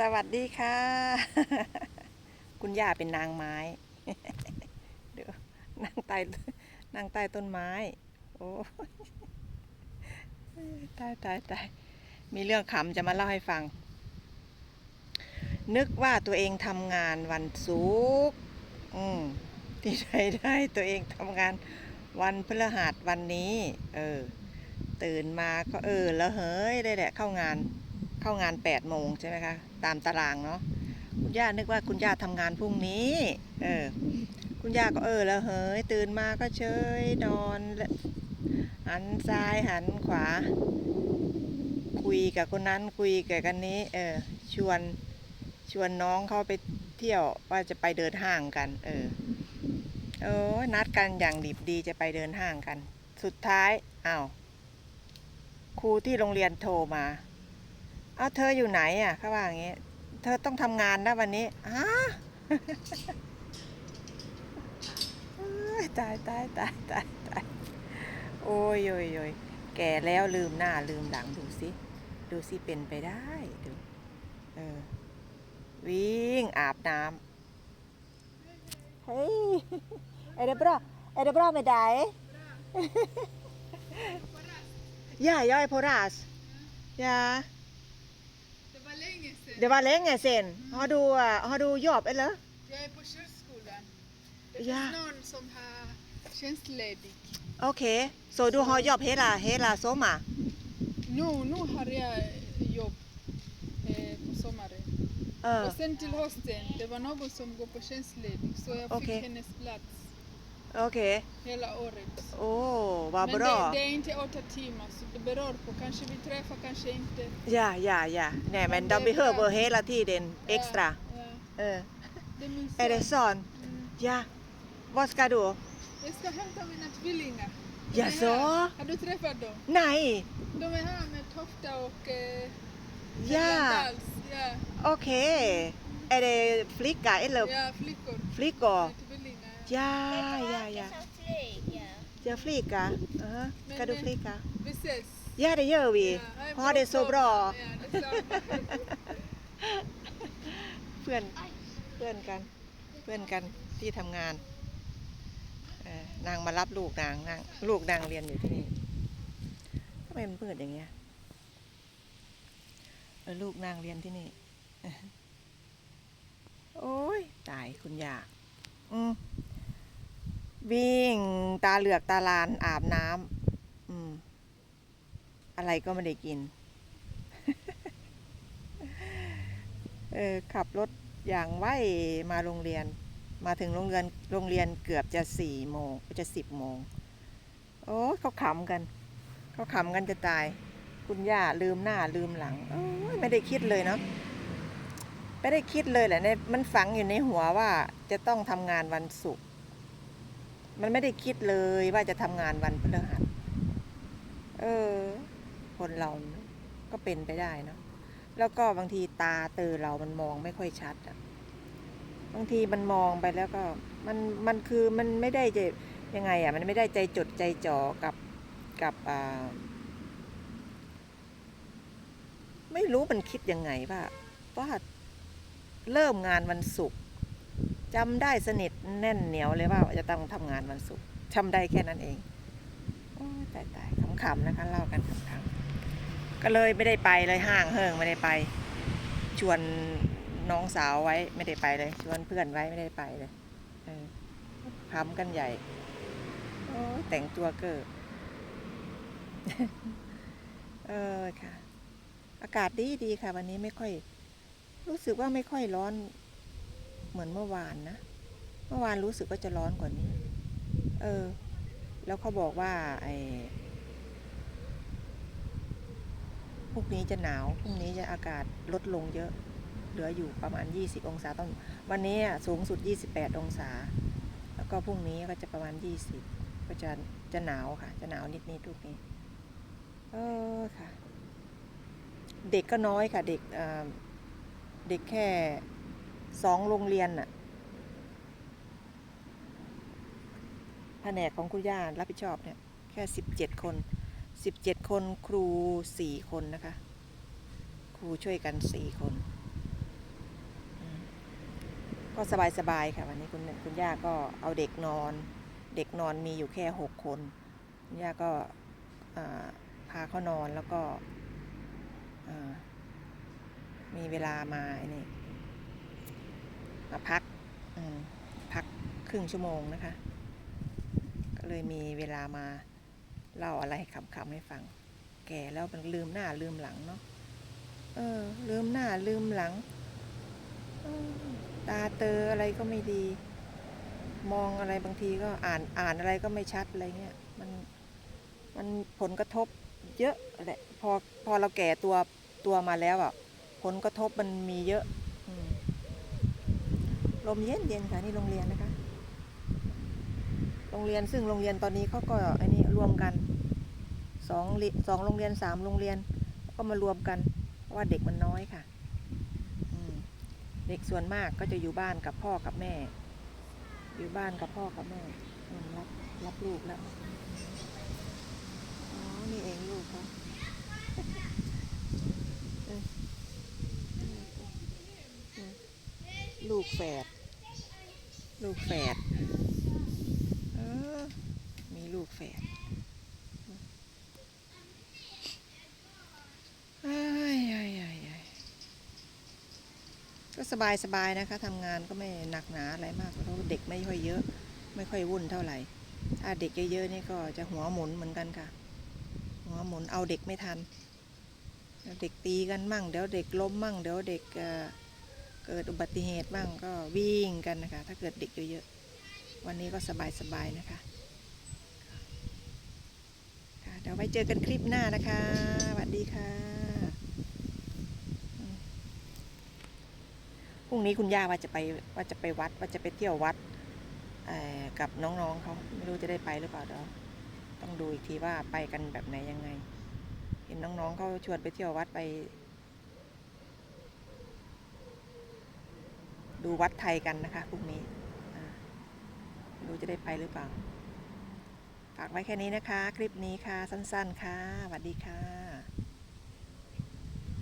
สวัสดีค่ะ คุณย่าเป็นนางไม้ เดี๋ยวนั่งใต้นั่งใต้ต้นไม้ โอ้ตายตายตายมีเรื่องขำจะมาเล่าให้ฟัง นึกว่าตัวเองทำงานวันศุกร์อืมที่ไหนได้ตัวเองทำงานวันพฤหัสวันนี้ เออ ตื่นมาก็เออแล้วเฮ้ยได้แหละเข้างาน เข้างานแปดโมงใช่ไหมคะตามตารางเนาะคุณย่านึกว่าคุณย่าทำงานพรุ่งนี้ เออ คุณย่าก็เออแล้วเฮ้ยตื่นมาก็เฉยนอนหันซ้ายหันขวา คุยกับคนนั้นคุยกับกันนี้ เออ ชวนชวนน้องเข้าไปเที่ยวว่าจะไปเดินห้างกัน เออโอ้ยนัดกันอย่างดีดีจะไปเดินห้างกัน สุดท้ายอ้าวครูที่โรงเรียนโทรมา เอาเธออยู่ไหนอะเขาว่าอย่างงี้ เธอต้องทำงานนะวันนี้ฮะเอ้ยตายตายตายตายตายโอ้ยโอยโอยแก่แล้วลืมหน้าลืมหลังดูสิดูสิเป็นไปได้ดูเออวิ่งอาบน้ำเฮ้ยเอเดบราเอเดบราไม่ได้ Ja, jag är på ras. Ja. Det var länge sedan. Det var länge sedan. Har du, eh, har du jobb eller? Jag är på körskolan. Det Ja. finns någon som har tjänstledig. Okej, så du har jobb hela, hela sommar? Nu, nu har jag jobb eh, på sommaren. Uh, Och sen till hösten, det var någon som går på tjänstledig så jag fick Okej. hennes plats Okej. hela året. Åh, vad Men bra. det, det är inte åtta timmar så det beror på. Kanske vi träffar, kanske inte. Ja, ja, ja. Nej, men de det är bra. behöver hela tiden extra. Ja, Uh, det är min är det sån? Mm. Ja. Vad ska du? Jag ska hämta mina tvillingar. De är Jaså? här. Har du träffat dem? Nej. De är här med Tofta och eh, Ja. Ja. Okej. Är det flicka eller ja, flickor. flickor? Med tvillingar. Ja, ja, ja. Ja, flicka. Uh, ska Men, du eh, flicka? Vi ses. Ja, det gör vi. Ja, hej, Ha det så sommar. bra. Ja, detsamma. เพื่อน เพื่อนกัน เพื่อนกันที่ทำงานเอ่อนางมารับลูกนางนางลูกนางเรียนอยู่ที่นี่ทำไมมันเปิดอย่างเงี้ยเออลูกนางเรียนที่นี่ โอ้ยตายคุณยาอืม วิ่งตาเหลือกตาลานอาบน้ำอืม อะไรก็ไม่ได้กิน เออขับรถอย่างไวมาโรงเรียน มาถึงโรงเรียนโรงเรียนเกือบจะสี่โมงจะสิบโมง โอ้เขาขำกัน เขาขำกันจะตาย คุณย่าลืมหน้าลืมหลัง โอ้ยไม่ได้คิดเลยเนาะไม่ได้คิดเลยแหละในมันฝังอยู่ในหัวว่าจะต้องทำงานวันศุกร์ มันไม่ได้คิดเลยว่าจะทำงานวันพฤหัสเออ คนเราก็เป็นไปได้เนาะแล้วก็บางทีตาเตอเรามันมองไม่ค่อยชัดอะบางทีมันมองไปแล้วก็ มันมันคือมันไม่ได้จะยังไงอะมันไม่ได้ใจจดใจจ่อกับกับอ่าไม่รู้มันคิดยังไงว่าว่าเริ่มงานวันศุกร์ จำได้สนิทแน่นเหนียวเลยว่าจะต้องทำงานวันศุกร์จำได้แค่นั้นเองโอ้ตายตายขำๆนะคะเล่ากันขำๆก็เลยไม่ได้ไปเลยห้างเฮิงไม่ได้ไป ชวนน้องสาวไว้ไม่ได้ไปเลย ชวนเพื่อนไว้ไม่ได้ไปเลยเออพำกันใหญ่โอ้แต่งตัวเกอเออค่ะ อากาศดีดีค่ะ วันนี้ไม่ค่อย รู้สึกว่าไม่ค่อยร้อน เหมือนเมื่อวานนะ เมื่อวานรู้สึกว่าจะร้อนกว่านี้ เออ แล้วเขาบอกว่าไอ้พรุ่งนี้จะหนาวพรุ่งนี้จะอากาศลดลงเยอะ เหลืออยู่ประมาณ 20 องศาต้นวันนี้อะสูงสุด 28 องศา แล้วก็พรุ่งนี้ก็จะประมาณ 20 ก็จะจะหนาวค่ะ จะหนาวนิดนิดทุกนี้ เออค่ะ เด็กก็น้อยค่ะ เด็กเอ่อเด็กแค่ สองโรงเรียนน่ะแผนกของคุณย่ารับผิดชอบเนี่ยแค่17คนสิบเจ็ดคนครูสี่คนนะคะ ครูช่วยกันสี่คน ก็สบายๆค่ะวันนี้คุณคุณย่าก็เอาเด็กนอน เด็กนอนมีอยู่แค่หกคน คุณย่าก็าพาเขานอนแล้วก็มีเวลามาไอ้นี่ย มาพักพักครึ่งชั่วโมงนะคะ ก็เลยมีเวลามาเล่าอะไรขำๆให้ฟัง แก่แล้วมันลืมหน้าลืมหลังเนาะเออ ลืมหน้าลืมหลังออตาเตออะไรก็ไม่ดี มองอะไรบางทีก็อ่านอ่านอะไรก็ไม่ชัดอะไรเงี้ยมันมันผลกระทบเยอะแหละพอพอเราแก่ตัวตัวมาแล้วอะ ผลกระทบมันมีเยอะ ลมเย็นเย็นค่ะนี่โรงเรียนนะคะ โรงเรียนซึ่งโรงเรียนตอนนี้เขาก็อ้นี่รวมกันสองสองโรงเรียนสามโรงเรียนก็มารวมกัน เพราะว่าเด็กมันน้อยค่ะเด็กส่วนมากก็จะอยู่บ้านกับพ่อกับแม่ อยู่บ้านกับพ่อกับแม่มรับรับลูกแล้วอ๋อนี่เองลูกเขาลูกแฝด ลูกแฝดเออ มีลูกแฝดอ้ยเอ้ยเอ้ยยก็สบายสบายนะคะทำงานก็ไม่หนักหนาอะไรมากเพราะเด็กไม่ค่อยเยอะ ไม่ค่อยวุ่นเท่าไหร่ ถ้าเด็กเยอะๆนี่ก็จะหัวหมุนเหมือนกันค่ะ หัวหมุนเอาเด็กไม่ทัน เดี๋ยวเด็กตีกันมั่ง เดี๋ยวเด็กล้มมั่ง เดี๋ยวเด็ก เกิดอุบัติเหตุบ้างก็วิ่งกันนะคะ ถ้าเกิดเด็กเยอะๆ วันนี้ก็สบายๆนะคะค่ะเดี๋ยวไว้เจอกันคลิปหน้านะคะสวัสดีค่ะ พรุ่งนี้คุณย่าว่าจะไปว่าจะไปวัดว่าจะไปเที่ยววัดกับน้องๆเขาไม่รู้จะได้ไปหรือเปล่าเดี๋ยวต้องดูอีกทีว่าไปกันแบบไหนยังไง เห็นน้องๆเขาชวนไปเที่ยววัดไป ดูวัดไทยกันนะคะพรุ่งนี้ดูจะได้ไปหรือเปล่า ฝากไว้แค่นี้นะคะ คลิปนี้ค่ะ สั้นๆค่ะสวัสดีค่ะ